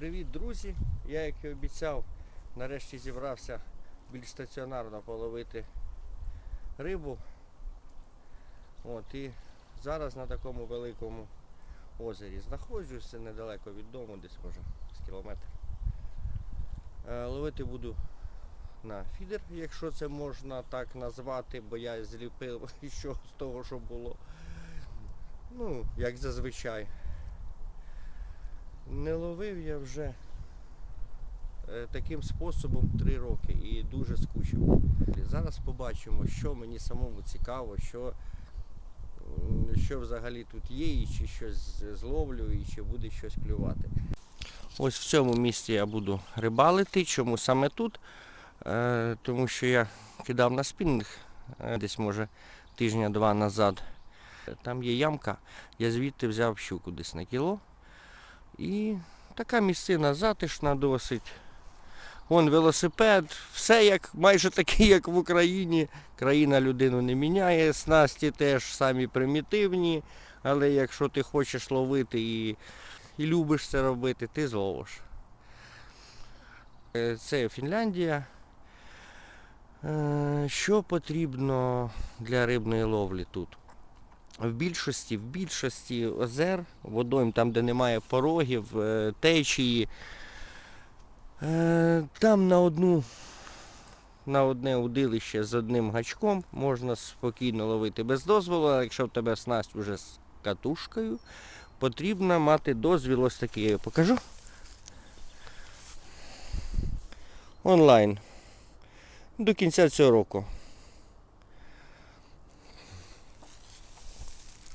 Привіт, друзі! Я, як і обіцяв, нарешті зібрався більш стаціонарно половити рибу. От, і зараз на такому великому озері знаходжуся недалеко від дому, десь може з кілометр. Е, Ловити буду на фідер, якщо це можна так назвати, бо я зліпив що з того, що було. Ну, як зазвичай. Не ловив я вже е, таким способом три роки і дуже скучив. Зараз побачимо, що мені самому цікаво, що, що взагалі тут є, і чи щось зловлю, і чи буде щось клювати. Ось в цьому місці я буду рибалити. Чому саме тут? Е, тому що я кидав на спінінг е, десь може тижня-два назад. Там є ямка, я звідти взяв щуку десь на кіло. І така місцина затишна досить. Вон велосипед, все як майже таке, як в Україні. Країна людину не міняє, снасті теж самі примітивні, але якщо ти хочеш ловити і, і любиш це робити, ти зловиш. Е, Це Фінляндія. Е, Що потрібно для рибної ловлі тут? В більшості, в більшості озер, водойм, там, де немає порогів, е, течії, е, там на одну, на одне удилище з одним гачком можна спокійно ловити без дозволу, а якщо в тебе снасть вже з катушкою, потрібно мати дозвіл ось такий, я покажу. Онлайн. До кінця цього року.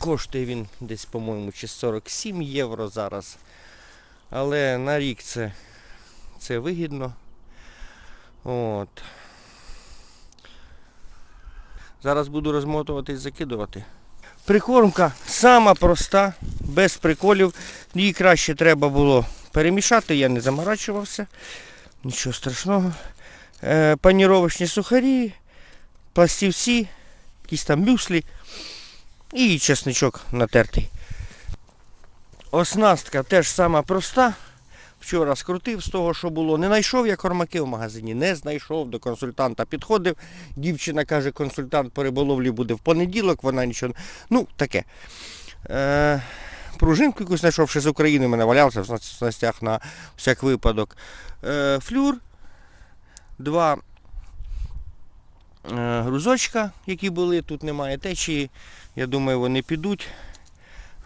Коштує він десь, по-моєму, чи 47 євро зараз. Але на рік це, це вигідно. От. Зараз буду розмотувати і закидувати. Прикормка сама проста, без приколів. Її краще треба було перемішати, я не заморачувався. Нічого страшного. Е, паніровочні сухарі, пластівці, якісь там мюслі. І чесничок натертий. Оснастка теж сама проста. Вчора скрутив з того, що було. Не знайшов я кормаки в магазині, не знайшов, до консультанта підходив. Дівчина каже, консультант по риболовлі буде в понеділок, вона нічого. Ну, таке. Е, пружинку якусь знайшов, ще з України мене валявся в снастях на всяк випадок. Е, флюр, два е, грузочка, які були, тут немає течії. Я думаю, вони підуть.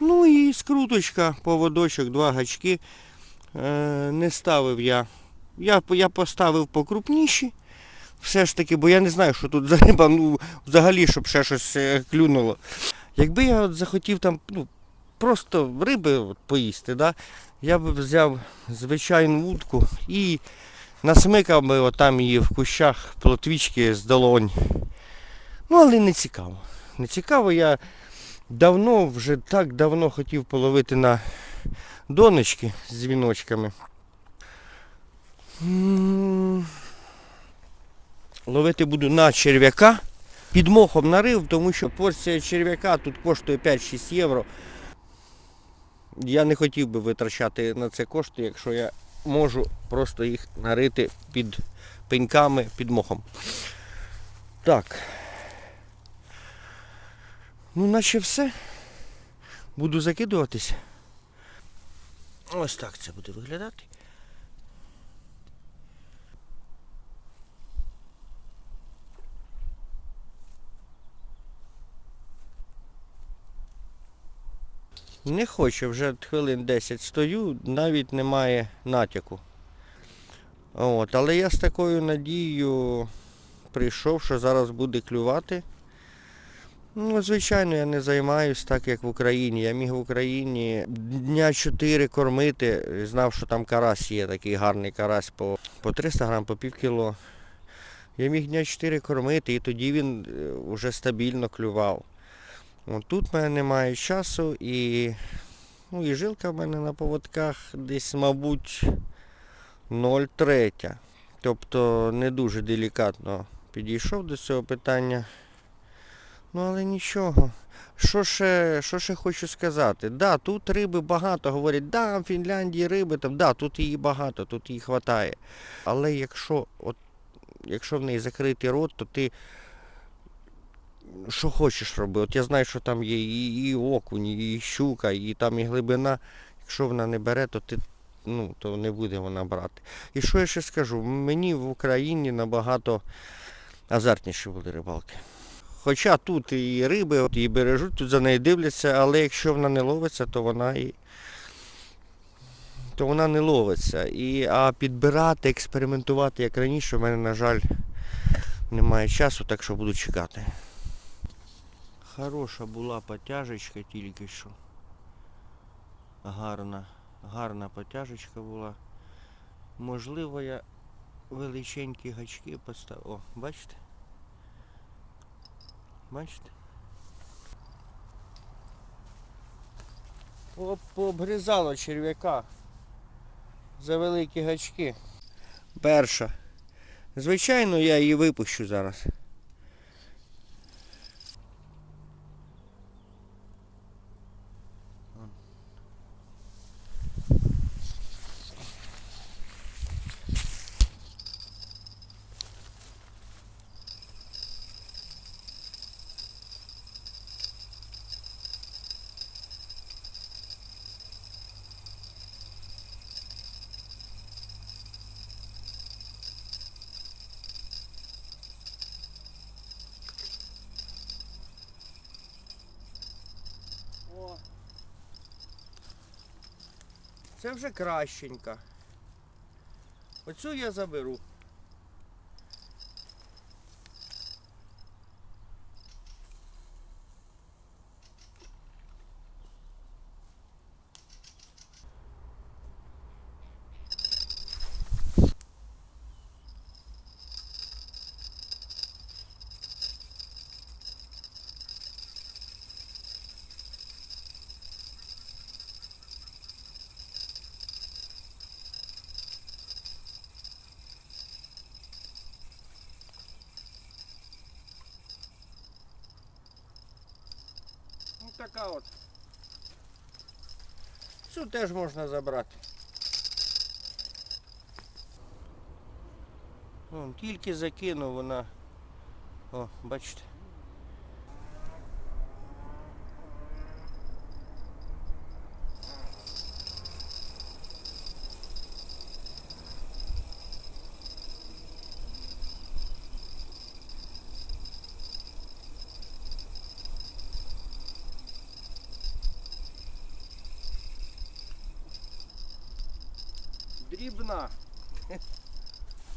Ну і скруточка, поводочок, два гачки. Е, не ставив я. я. Я поставив покрупніші. Все ж таки, бо я не знаю, що тут за риба, ну, взагалі, щоб ще щось е, клюнуло. Якби я от захотів там ну, просто риби от, поїсти, да, я б взяв звичайну вудку і насмикав би отам її в кущах плотвічки з долонь. Ну, але не цікаво не цікаво. Я давно, вже так давно хотів половити на донечки з дзвіночками. Ловити буду на черв'яка. Під мохом нарив, тому що порція черв'яка тут коштує 5-6 євро. Я не хотів би витрачати на це кошти, якщо я можу просто їх нарити під пеньками, під мохом. Так. Ну, наче все. Буду закидуватись. Ось так це буде виглядати. Не хочу, вже хвилин 10 стою, навіть немає натяку. От, але я з такою надією прийшов, що зараз буде клювати. Ну, звичайно, я не займаюсь так, як в Україні. Я міг в Україні дня 4 кормити. Знав, що там карась є, такий гарний карась по, по 300 грам, по пів кіло. Я міг дня 4 кормити, і тоді він вже стабільно клював. От тут в мене немає часу і, ну, і жилка в мене на поводках десь, мабуть, 0,3. Тобто не дуже делікатно підійшов до цього питання. Ну але нічого. Що ще, що ще хочу сказати? Да, тут риби багато. Говорять, да, в Фінляндії риби там, да, тут її багато, тут її хватає. Але якщо, от, якщо в неї закритий рот, то ти що хочеш роби. От я знаю, що там є і, і окунь, і щука, і там і глибина. Якщо вона не бере, то ти ну, то не буде вона брати. І що я ще скажу? Мені в Україні набагато азартніші були рибалки. Хоча тут і риби, і бережуть, тут за нею дивляться, але якщо вона не ловиться, то вона і то вона не ловиться. І, а підбирати, експериментувати, як раніше, в мене, на жаль, немає часу, так що буду чекати. Хороша була потяжечка тільки що. Гарна, гарна потяжечка була. Можливо, я величенькі гачки поставив. О, бачите? Бачите? Пообгризало черв'яка. За великі гачки. Перша. Звичайно, я її випущу зараз. О. Це вже кращенька. Оцю я заберу. Така от. Цю теж можна забрати. Вон, тільки закинув вона. О, бачите. Дрібна.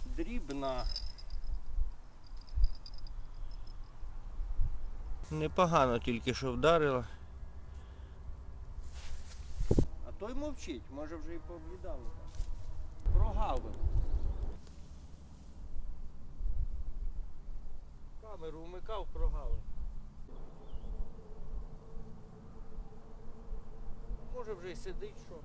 Дрібна. Непогано тільки що вдарила. А той мовчить, може вже і пооблідали. Прогавив. Камеру вмикав, прогавив. Може вже й сидить що.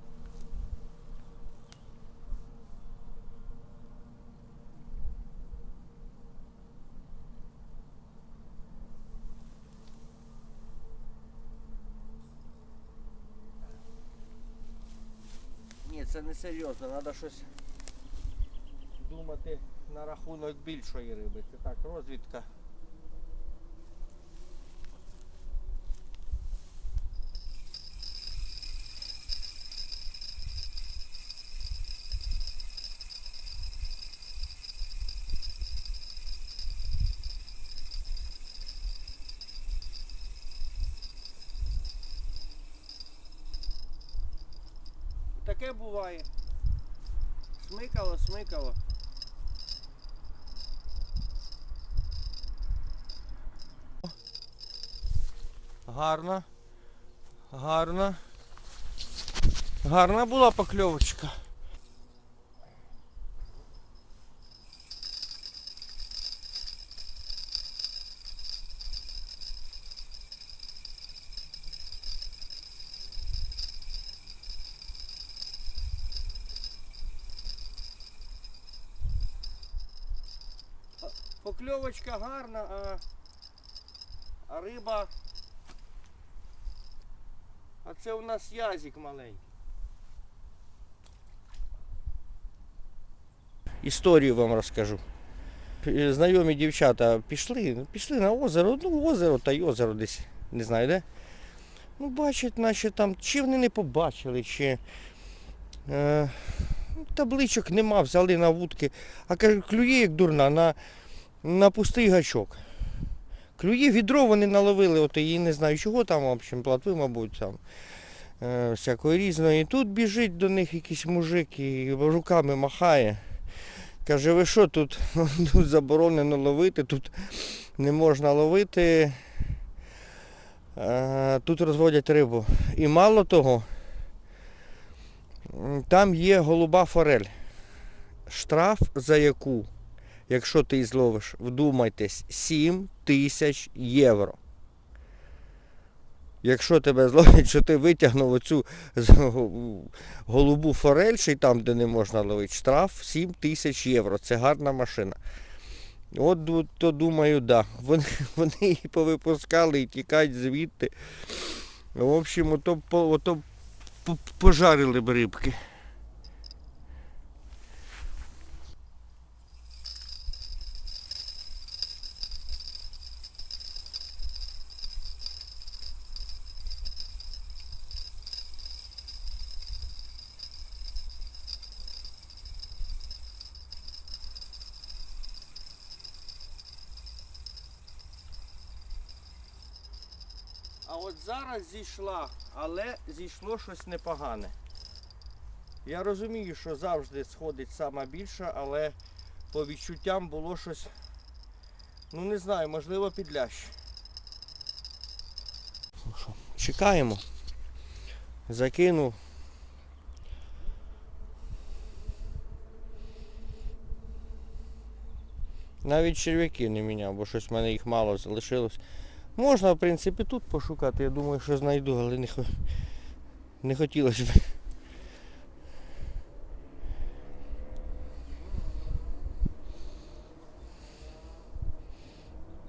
Це не серйозно, треба щось думати на рахунок більшої риби. Це так, розвідка. Таке буває. Смикало, смикало. Гарна. Гарна. Гарна була покльовочка. Покльовочка гарна, а, риба. А це у нас язик маленький. Історію вам розкажу. Знайомі дівчата пішли, ну, пішли на озеро, ну озеро та й озеро десь, не знаю де. Ну, бачать, наче там, чи вони не побачили, чи е, ну, табличок нема, взяли на вудки, а каже, клює як дурна на, на пустий гачок. Клює відро вони наловили, от її не знаю чого там, в общем, платви, мабуть, там. Е, всякої різної. І тут біжить до них якийсь мужик і руками махає. Каже, ви що тут? Тут заборонено ловити, тут не можна ловити. Е, Тут розводять рибу. І мало того, там є голуба форель. Штраф за яку, якщо ти зловиш, вдумайтесь, 7 тисяч євро. Якщо тебе зловлять, що ти витягнув оцю голубу форель, й там, де не можна ловити, штраф 7 тисяч євро. Це гарна машина. От то думаю, да. Вони, вони її повипускали і тікають звідти. В общем, ото, ото пожарили б рибки. А от зараз зійшла, але зійшло щось непогане. Я розумію, що завжди сходить сама більша, але по відчуттям було щось, ну не знаю, можливо підлящ. Ну Чекаємо. Закинув. Навіть черв'яки не міняв, бо щось в мене їх мало залишилось. Можна, в принципі, тут пошукати, я думаю, що знайду, але не, не хотілося б.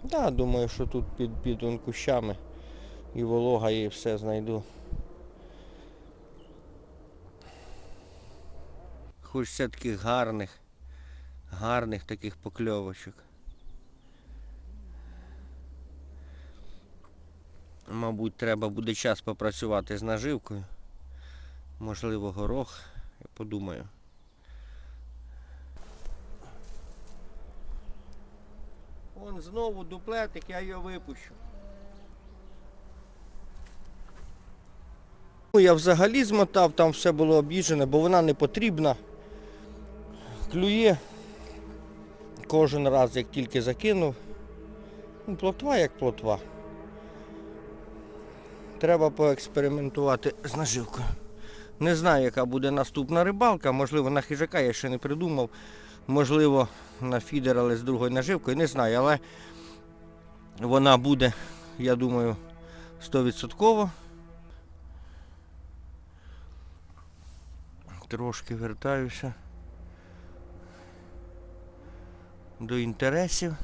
Так, думаю, що тут під, під кущами і волога і все знайду. Хочеться таких гарних, гарних таких покльовочок. Мабуть, треба буде час попрацювати з наживкою. Можливо, горох. Я подумаю. Вон знову дуплетик, я його випущу. Ну, Я взагалі змотав, там все було об'їжджене, бо вона не потрібна. Клює кожен раз, як тільки закинув. Ну, плотва як плотва. Треба поекспериментувати з наживкою. Не знаю, яка буде наступна рибалка. Можливо, на хижака я ще не придумав. Можливо, на фідер, але з другою наживкою. Не знаю, але вона буде, я думаю, 100%. Трошки вертаюся до інтересів.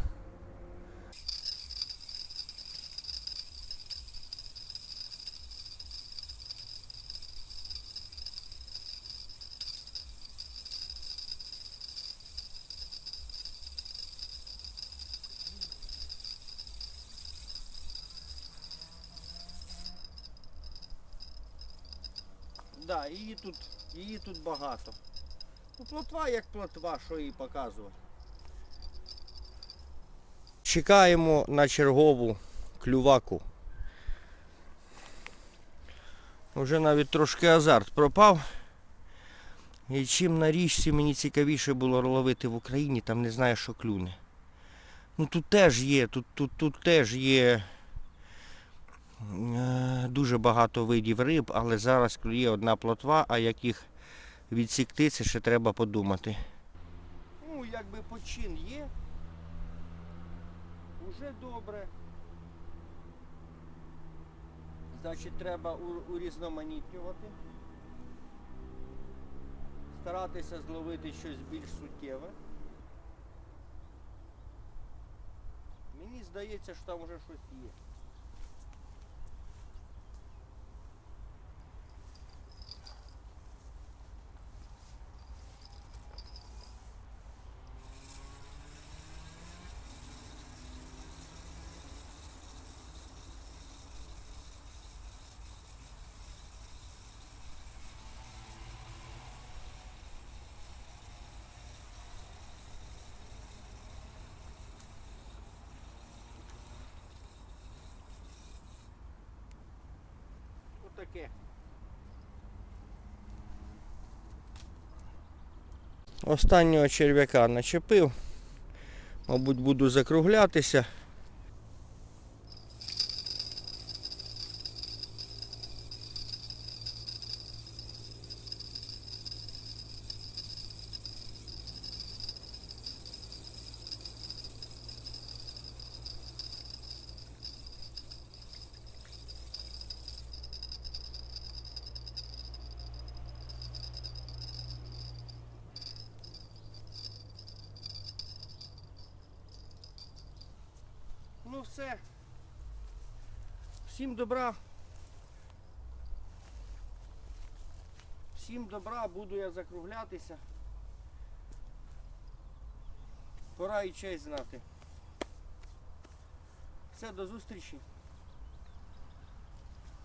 Да, її тут, її тут багато. Ну, плотва як плотва, що їй показувати. Чекаємо на чергову клюваку. Вже навіть трошки азарт пропав. І чим на річці мені цікавіше було ловити в Україні, там не знаю, що клюне. Ну тут теж є, тут, тут, тут теж є дуже багато видів риб, але зараз клює одна плотва, а як їх відсікти, це ще треба подумати. Ну, якби почин є. Уже добре. Значить, треба урізноманітнювати. Старатися зловити щось більш суттєве. Мені здається, що там вже щось є. Таке. Останнього черв'яка начепив. Мабуть, буду закруглятися. Все. Всім добра. Всім добра, буду я закруглятися. Пора і честь знати. Все, до зустрічі.